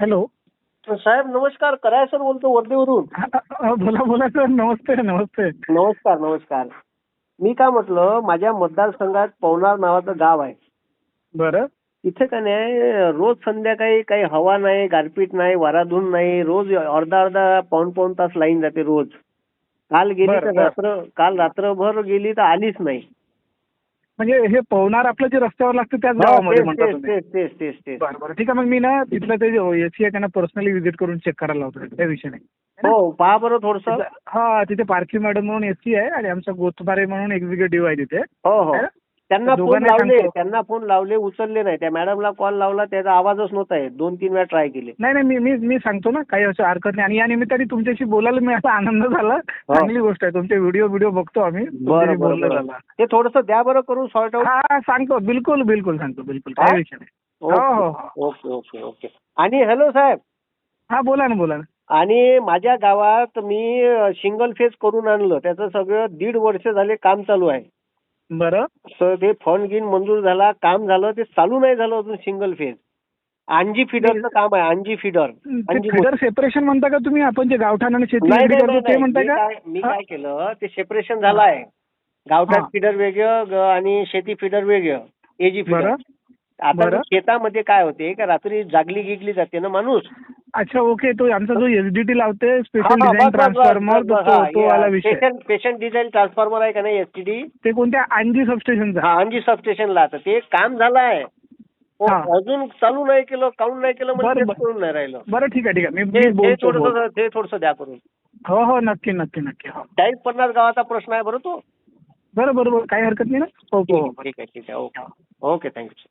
Hello. साहेब नमस्कार. कराय sir बोलतो वर्धेवरून बोला बोला सर. नमस्ते नमस्ते. नमस्कार नमस्कार. मी काय म्हटलं माझ्या मतदारसंघात पवनार नावाचं गाव आहे. बरं. तिथे का नाही रोज संध्याकाळी काही हवा नाही गारपीट नाही वाराधून नाही रोज अर्धा अर्धा पाऊन पाऊन तास लाईन जाते रोज. काल गेली तर. रात्र काल रात्रभर गेली तर आलीच नाही. म्हणजे हे पवनार आपलं जे रस्त्यावर लागतं त्याच हो, गावामध्ये तेच म्हणता तेच तुम्ही. तेच तेच तेच तेच. बरं बरं. ठीक आहे मग मी ना तिथलं ते एसी आहे त्यांना पर्सनली व्हिजिट करून चेक करायला लावतो. त्या विषय नाही. हो पहा बरं थोडस. तिथं- हा तिथे पारखी मॅडम म्हणून एसी आहे आणि आमचा गोतबारे म्हणून एक्झिक्युटिव्ह आहे तिथे. हो हो. है ना? त्यांना फोन लावले. त्यांना फोन लावले उचलले नाही. त्या मॅडमला कॉल लावला त्याचा आवाजच नव्हता येत. दोन तीन वेळा ट्राय केले. नाही नाही मी मी मी सांगतो ना काही असं हरकत नाही. आणि या निमित्ताने तुमच्याशी बोलायला मी असा आनंद झाला. चांगली गोष्ट आहे. तुमचे व्हिडिओ व्हिडिओ बघतो आम्ही. ते थोडस द्या बरं करून सॉर्ट आउट हा हा, सांगतो. बिलकुल बिलकुल सांगतो. बिलकुल हा? काही विषय नाही. हो हो हो. Okay okay okay. आणि हॅलो साहेब. हा बोला ना बोला ना. आणि माझ्या गावात मी सिंगल फेज करून आणलं. त्याचं सगळं दीड वर्ष झाले काम चालू आहे. बरं. तर ते फंड गिन मंजूर झाला काम झालं ते चालू नाही झालं अजून सिंगल फेज अंजी फिडरचं काम आहे अंजी फिडर अंजी फिडर सेपरेशन म्हणता का तुम्ही? आपण जे गावठाण आणि शेती नाही वेगळी नाही करतो ते नाही, म्हणताय मी का? काय मी? काय केलं ते सेपरेशन झालं आहे. गावठाण हा. फिडर वेगळं ग- आणि शेती फिडर वेगळं एजी फिडर बरं. आता बरं. शेतामध्ये काय होते का रात्री जागली गिगली जाते ना माणूस. अच्छा ओके तो आमचा जो एसडीटी लावते हा, स्पेशल हा, डिझाईन ट्रान्सफॉर्मर तो हा, वाला विषय. पेशंट डिझाईन ट्रान्सफॉर्मर आहे का नाही एसटीडी ते कोणत्या आणजी सबस्टेशनचा हा अंजी सबस्टेशनला आता ते काम झालं आहे हो, हा. अजून चालू नाही केलं काऊन नाही केलं म्हणजे करून नाही राहिलं. बरं ठीक आहे ठीक आहे. मी. थोडस ते थोडस द्या करून. हो हो नक्की नक्की नक्की हो. चाळीस पन्नास गावाचा प्रश्न आहे बरं तो? बरं बरं बरं. काही हरकत नाही ना? हो हो हो ठीक आहे ठीक आहे ओके. Okay thank you.